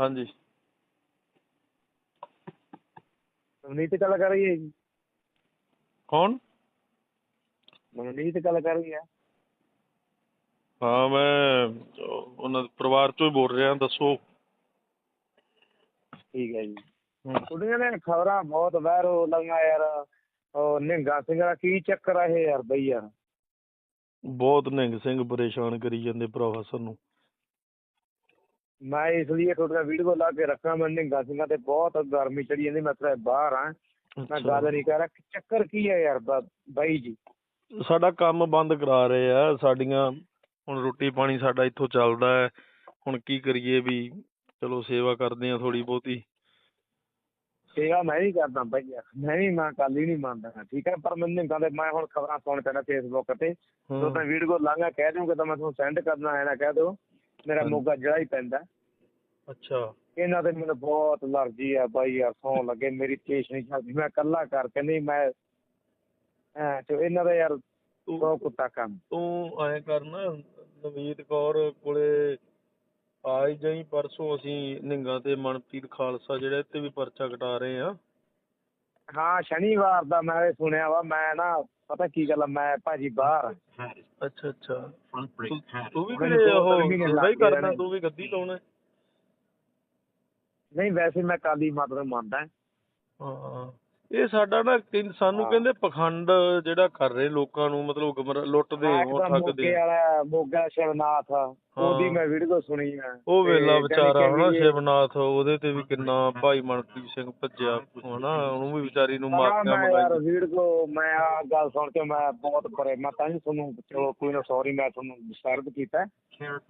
ਹਾਂਜੀ। ਨਵਨੀਤ ਗੱਲ ਕਰ ਰਹੀ ਹੈ ਜੀ। ਕੌਣ? ਨਵਨੀਤ ਗੱਲ ਕਰ ਰਹੀ ਹੈ। ਹਾਂ ਮੈਂ ਉਹ- ਉਹਨਾਂ ਦੇ ਪਰਿਵਾਰ ਚੋਂ ਹੀ ਬੋਲ ਰਿਹਾ ਦੱਸੋ। ਠੀਕ ਹੈ ਜੀ। ਕੁੜੀਆਂ ਨੇ ਖਬਰਾਂ? ਬਹੁਤ ਵਾਇਰਲ ਲੰਗਾ ਯਾਰ। ਉਹ ਨਿੰਗਾ ਸਿੰਘ ਦਾ ਕੀ ਚੱਕਰ ਆ ਇਹ ਯਾਰ ਬਈ ਯਾਰ। ਬਹੁਤ ਨਿਹੰਗ ਸਿੰਘ ਪਰੇਸ਼ਾਨ ਕਰੀ ਜਾਂਦੇ ਭਰਾਵਾ ਸਾਨੂੰ। ਮੈਂ ਇਸ ਲਈ ਤੁਹਾਡਾ ਵੀਡੀਓ ਲਾ ਕੇ ਰੱਖਾਂ ਮੈਂ ਨਿੰਗਾ ਸਿੰਘਾਂ ਤੇ ਬਹੁਤ ਗਰਮੀ ਚੜੀ ਜਾਂਦੀ ਮੈਂ ਤਾਂ ਬਾਹਰ ਆ ਮੈਂ। ਗੱਲ ਨਹੀਂ ਕਰ ਰਿਹਾ ਚੱਕਰ ਕੀ ਹੈ ਯਾਰ ਬ- ਬਾਈ ਜੀ? ਸਾਡਾ ਕੰਮ ਬੰਦ ਕਰਾ ਰਹੇ ਆ ਸਾਡੀਆਂ ਹੁਣ ਰੋਟੀ ਪਾਣੀ ਸਾਡਾ ਇੱਥੋਂ ਚੱਲਦਾ ਹੈ ਹੁਣ ਕੀ ਕਰੀਏ ਵੀ ਚਲੋ ਸੇਵਾ ਕਰਦੇ ਆ ਥੋੜੀ ਬਹੁਤੀ। ਸੇਵਾ ਮੈਂ ਵੀ ਕਰਦਾ ਬਾਈ ਯਾਰ ਮੈਂ ਵੀ ਮੈਂ ਕੱਲ ਹੀ ਨਹੀਂ ਮੰਨਦਾ ਠੀਕ ਹੈ ਪਰ ਮੈਨੂੰ ਨਿੰਗਾ ਦੇ ਮੈਂ ਹੁਣ ਖਬਰਾਂ ਸੁਣ ਪੈਣਾ ਫੇਸਬੁੱਕ ਤੇ। ਹਾਂ। ਮੈਂ ਵੀਡੀਓ ਲਾਂਗਾ ਕਹਿ ਦੂੰਗਾ ਤਾਂ ਮੈਂ ਤੁਹਾਨੂੰ ਸੈਂਡ ਕਰਨਾ ਹੈ ਨਾ ਕਹਿ ਦਿਓ। ਮੇਰਾ। ਮੋਗਾ ਜਿਹੜਾ ਹੀ ਪੈਂਦਾ। ਅੱਛਾ। ਇਹਨਾਂ ਤੇ ਮੈਨੂੰ ਬਹੁਤ ਅਲਰਜੀ ਆ ਬਾਈ ਯਾਰ ਸੌਣ ਲੱਗੇ ਮੇਰੀ ਪੇਸ਼ ਨਹੀਂ ਚੱਲਦੀ ਮੈਂ ਇਕੱਲਾ ਕਰਕੇ ਨਹੀਂ ਮੈਂ ਐ ਤੇ ਇਹਨਾਂ ਦਾ ਯਾਰ ਬਹੁਤ ਕੁੱਤਾ ਕੰਮ। ਤੂੰ ਐਂ ਕਰ ਨਾ ਨਵੀਤ ਕੌਰ ਕੋਲੇ ਆ ਹੀ ਜਾਈ ਪਰਸੋਂ ਅਸੀਂ ਨਿੰਗਾ ਤੇ ਮਨਪ੍ਰੀਤ ਖਾਲਸਾ ਜਿਹੜਾ ਤੇ ਵੀ ਪਰਚਾ ਕਟਾ ਰਹੇ ਆ ਹਾਂ ਸ਼ਨੀਵਾਰ ਦਾ ਮੈਂ ਇਹ ਸੁਣਿਆ ਵਾ ਮੈਂ ਨਾ ਪਤਾ ਕੀ ਗੱਲ ਆ ਮੈਂ ਭਾਜੀ ਬਾਹਰ। ਅੱਛਾ ਅੱਛਾ front brake ਤੂੰ paddle. ਤੂੰ ਵੀ ਮੈਨੂੰ ਕਿਤੇ ਦੋ ਉਹ ਤਿੰਨ ਮਹੀਨੇ ਸੇਵਾ ਹੀ ਲੱਗ ਗਏ ਕਰਨਾ ਨੇ। ਤੂੰ ਵੀ ਗੱਦੀ ਲਾਉਣਾ ਨਹੀਂ ਵੈਸੇ ਮੈਂ ਕਾਲੀ ਮਾਤਾ ਨੂੰ ਮੰਨਦਾ ਹਾਂ ਇਹ ਸਾਡਾ ਨਾ ਕਹਿੰ- ਸਾਨੂੰ। ਕਹਿੰਦੇ ਪਖੰਡ ਜਿਹੜਾ ਕਰ ਰਹੇ ਲੋਕਾਂ ਨੂੰ ਮਤਲਬ ਲੁੱਟਦੇ ਹੋ ਠੱਗਦੇ। ਮੋਗੇ ਵਾਲਾ ਮੋਗਾ ਸ਼ਿਵਨਾਥ ਉਹਦੀ। ਮੈਂ ਵੀਡੀਓ ਸੁਣੀ ਆ। ਉਹ ਵੇਲਾ ਵਿਚਾਰਾ ਹਨਾ ਸ਼ਿਵਨਾਥ ਉਹਦੇ ਤੇ ਵੀ ਕਿੰਨਾ ਭਾਈ ਮਨਪ੍ਰੀਤ ਸਿੰਘ ਭੱਜਿਆ ਹਨਾ ਉਹਨੂੰ ਵੀ ਵਿਚਾਰੀ ਨੂੰ ਮਾਰਿਆ ਮੈਂ ਯਾਰ ਮਰਾਈ ਵੀਡੀਓ ਮੈਂ ਆ ਗੱਲ ਸੁਣ ਕੇ ਮੈਂ ਬਹੁਤ ਪਰੇ ਮੈਂ ਤਾਂ ਹੀ ਤੁਹਾਨੂੰ ਚਲੋ ਕੋਈ ਨਾ ਸੌਰੀ ਮੈਂ ਤੁਹਾਨੂੰ ਡਿਸਟਰਬ ਕੀਤਾ।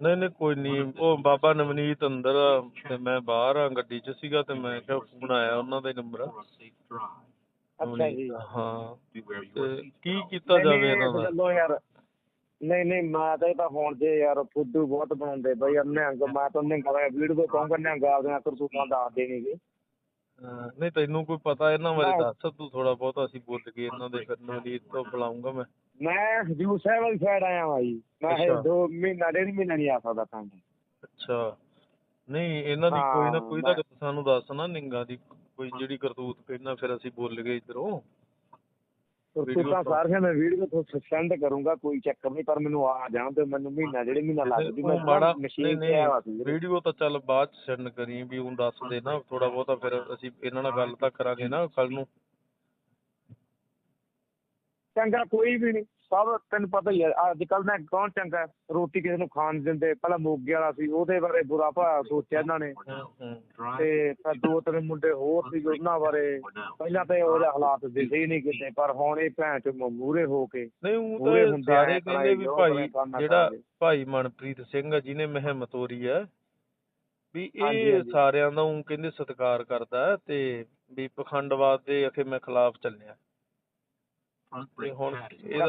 ਨਹੀਂ ਨਹੀਂ ਕੋਈ ਨਹੀਂ ਉਹ ਬਾਬਾ ਨਵਨੀਤ ਅੰਦਰ ਤੇ ਮੈਂ ਬਾਹਰ ਆ ਗੱਡੀ 'ਚ ਸੀਗਾ ਤੇ ਮੈਂ ਕਿਹਾ ਫੋਨ ਆਇਆ ਉਹਨਾਂ ਦਾ ਨੰਬਰ ਅੱਛਾ ਜੀ। ਹਾਂ Beware your ਤੇ seat ਕੀ belt. ਕੀਤਾ ਨਹੀਂ, ਜਾਵੇ ਨਹੀਂ, ਇਹਨਾਂ ਦਾ? ਚਲੋ ਯਾਰ ਨਹੀਂ ਨਹੀਂ ਮੈਂ ਤਾਂ ਇਹ ਤਾਂ ਫੋਨ 'ਚ ਯਾਰ ਫੁੱਦੂ ਬਹੁਤ ਬਣਾਉਂਦੇ ਬਈ ਨਿਹੰਗ ਮੈਂ ਤਾਂ ਨਿਹੰਗ ਦਾ ਵੀਡੀਓ ਕਹੂੰਗਾ ਨਿਹੰਗ ਆਪਦੀਆਂ ਕਰਤੂਤਾਂ ਦੱਸ ਦੇਣਗੇ ਹਾਂ, ਨਹੀਂ ਤੈਨੂੰ ਕੋਈ ਪਤਾ ਇਹਨਾਂ ਬਾਰੇ ਦੱਸ ਤੂੰ ਥੋੜਾ ਬਹੁਤ ਅਸੀਂ ਬੋਲ ਕੇ ਇਹਨਾਂ ਦੇ ਫਿਰ ਨਵਨੀਤ ਤੋਂ ਬੁਲਾਉਂਗਾ ਮੈਂ। ਮੈਂ ਹਜੂਰ ਸਾਹਿਬ ਵਾਲੀ ਸਾਈਡ ਆਇਆ ਹਾਂ ਜੀ। ਮੈਂ ਇਹ ਅੱਛਾ। ਦੋ ਮਹੀਨਾ ਡੇਢ ਮਹੀਨਾ ਨਹੀਂ ਆ ਸਕਦਾ ਤਾਂ ਅੱਛਾ। ਨਹੀਂ ਇਹਨਾਂ ਦੀ ਕੋਈ ਨਾ ਕੋਈ ਤਾਂ ਸਾਨੂੰ ਦੱਸ ਨਾ ਨਿੰਗਾ ਦੀ। ਕੋਈ ਜਿਹੜੀ ਕਰਤੂਤ ਕਹਿੰਦਾ ਫਿਰ ਅਸੀਂ ਬੋਲ ਗਏ ਇਧਰੋਂ। ਕਰਤੂਤਾਂ ਸਾਰੀਆਂ ਮੈਂ ਵੀਡੀਓ ਤੋਂ ਸੈਂਡ ਕਰੂੰਗਾ ਕੋਈ ਚੱਕਰ ਨਹੀਂ ਪਰ ਮੈਨੂੰ ਆ ਜਾਣ ਤੇ ਮੈਨੂੰ ਮਹੀਨਾ ਡੇਢ ਮਹੀਨਾ ਲੱਗਦੀ ਉਹ ਮਾੜਾ ਮਸ਼ੀਨ ਤੇ ਆਇਆ ਵਾ ਸੀ। ਵੀਡੀਓ ਤਾਂ ਚੱਲ ਬਾਅਦ ਚ ਸੈਂਡ ਕਰੀ ਵੀ ਉਹ ਦੱਸ ਦੇ ਨਾ ਥੋੜਾ ਬਹੁਤਾ ਫਿਰ ਅਸੀਂ ਇਹਨਾਂ ਨਾਲ ਗੱਲ ਤਾਂ ਕਰਾਂਗੇ ਨਾ ਕੱਲ ਨੂੰ। ਚੰਗਾ ਕੋਈ ਵੀ ਨਹੀਂ। ਸਭ ਤੈਨੂੰ ਪਤਾ ਹੀ ਹੈ ਅੱਜ ਕੱਲ ਨਾ ਕੌਣ ਚੰਗਾ? ਰੋਟੀ ਕਿਸੇ ਨੂੰ ਖਾਣ ਨੀ ਦਿੰਦੇ ਪਹਿਲਾਂ ਮੋਗੇ ਵਾਲਾ ਸੀ ਉਹਦੇ ਬਾਰੇ ਬੁਰਾ ਭਲਾ ਸੋਚਿਆ ਇਹਨਾਂ ਨੇ ਤੇ ਫਿਰ ਦੋ ਤਿੰਨ ਮੁੰਡੇ ਹੋਰ ਸੀ ਉਹਨਾਂ ਬਾਰੇ. ਪਹਿਲਾਂ ਤਾਂ ਉਹਦੇ ਹਾਲਾਤ ਹੀ ਨਹੀਂ ਕਿਤੇ ਪਰ ਹੁਣ ਇਹ ਭੈਣ ਚ ਮੂਰੇ ਹੋ ਕੇ ਨਹੀਂ ਉਹ ਤਾਂ ਹੁੰਦੇ ਆ, ਸਾਰੇ ਕਹਿੰਦੇ ਵੀ ਭਾਈ ਜਿਹੜਾ। ਭਾਈ ਮਨਪ੍ਰੀਤ ਸਿੰਘ ਆ ਜਿਹਨੇ ਮਹਿੰਮ ਤੋਰੀ ਆ ਵੀ ਹਾਂਜੀ, ਇਹ ਹਾਂਜੀ। ਸਾਰਿਆਂ ਦਾ ਉਹ ਕਹਿੰਦੇ ਸਤਿਕਾਰ ਕਰਦਾ ਹੈ ਤੇ ਵੀ ਪਖੰਡਵਾਦ ਦੇ ਅਖੇ ਮੈਂ ਖਿਲਾਫ ਚੱਲਿਆ ਤੇ ਹੁਣ. ਇਹਦਾ